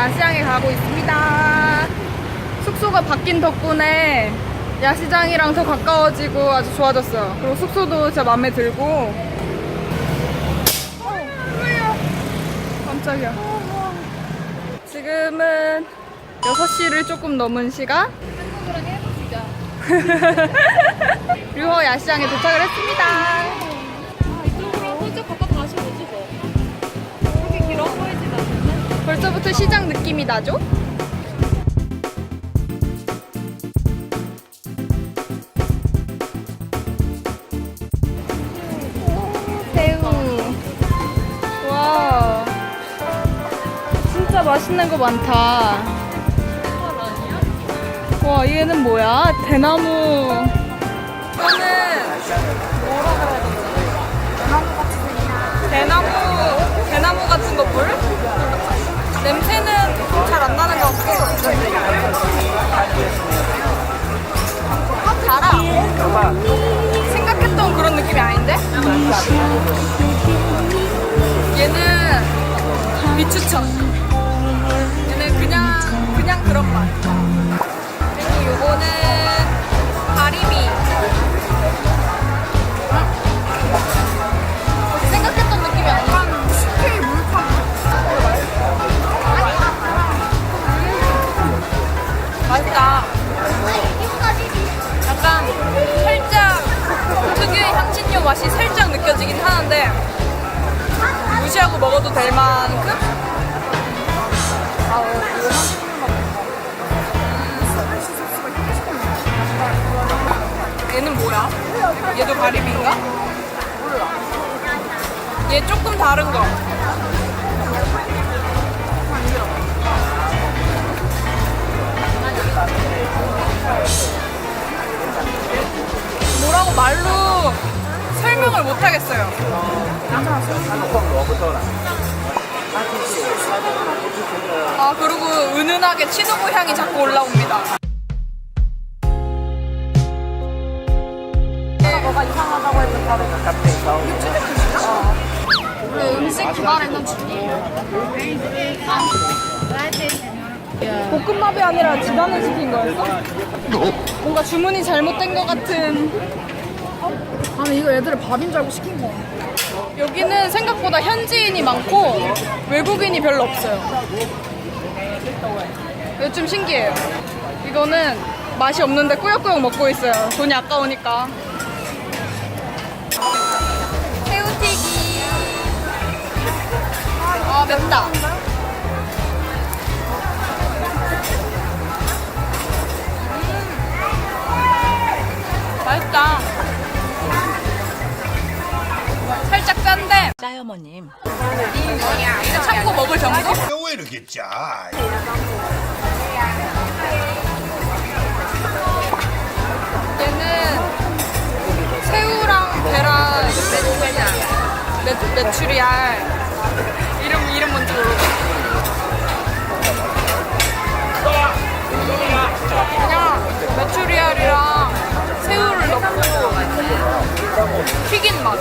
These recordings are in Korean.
야시장에 가고 있습니다. 숙소가 바뀐 덕분에 야시장이랑 더 가까워지고 아주 좋아졌어요. 그리고 숙소도 진짜 마음에 들고. 어, 깜짝이야. 지금은 6시를 조금 넘은 시간. 류허 야시장에 도착을 했습니다. 이쪽으로 혼자 갔다 다시 오지 뭐. 그렇게 길어. 벌써부터 시장 느낌이 나죠? 맛있는 거 많다. 와, 얘는 뭐야? 대나무. 이거는 Thank you. 맛이 살짝 느껴지긴 하는데 무시하고 먹어도 될 만큼? 아우. 얘는 뭐야? 얘도 가리비인가? 얘 조금 다른 거. 하겠어요. 아 그리고 은은하게 치누브 향이 자꾸 올라옵니다. 뭐가 이상하다고 했던 바로 그 음식 개발했는 볶음밥이 아니라 지단을 시킨 거였어? 뭔가 주문이 잘못된 것 같은 아니 이거 애들이 밥인 줄 알고 시킨 거. 여기는 생각보다 현지인이 많고 외국인이 별로 없어요. 이거 좀 신기해요. 이거는 맛이 없는데 꾸역꾸역 먹고 있어요. 돈이 아까우니까. 새우튀기. 아 맵다. 음. 맛있다. 짜여머님. 이거 참고 먹을 정도? 왜 이렇게 짜? 얘는 새우랑 계란 메, 메추리알 이름 이름 뭔지 모르고 그냥 메추리알이랑 새우를 넣고 튀긴 맛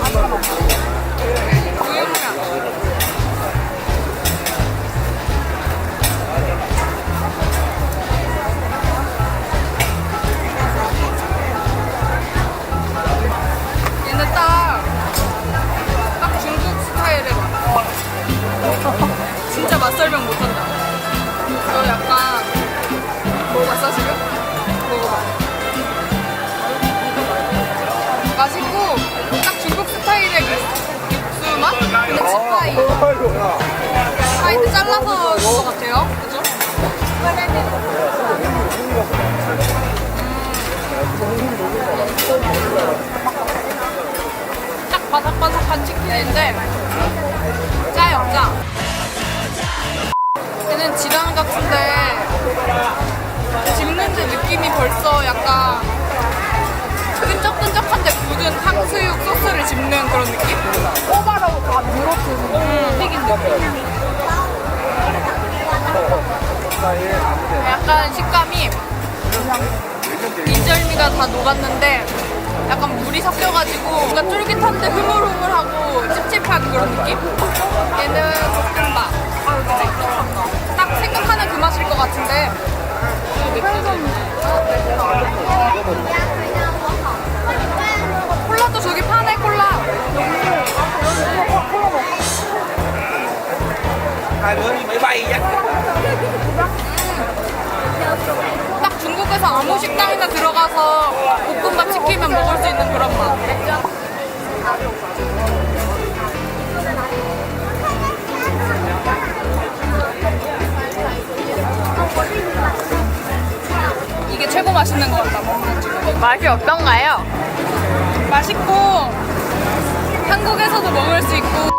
맛있고, 딱 중국 스타일의 그 육수 맛? 근데 지파이. 지파이도 잘라서 넣은 것 같아요. 그죠? 딱 바삭바삭한 치킨인데 짜요 짜 얘는 지단 같은데 집는 데 느낌이 벌써 약간 끈적끈적한데 묻은 탕수육 소스를 집는 그런 느낌? 꼬바라고 다 물어뜯는 음, 튀긴 느낌. 음. 약간 식감이 인절미가 다 녹았는데 약간 물이 섞여가지고 뭔가 쫄깃한데 흐물흐물하고 찝찝한 그런 느낌? 얘는 볶음밥. 딱 생각하는 그 맛일 것 같은데 편의점 아무 식당이나 들어가서 볶음밥 시키면 먹을 수 있는 그런 맛. 이게 최고 맛있는 것 같다. 먹는. 맛이 어떤가요? 맛있고 한국에서도 먹을 수 있고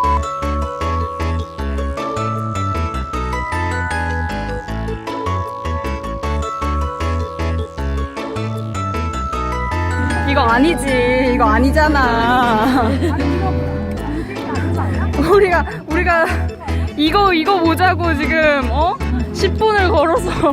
이거 아니지. 이거 아니잖아. 우리가 우리가 이거 이거 보자고 지금 어? 10분을 걸어서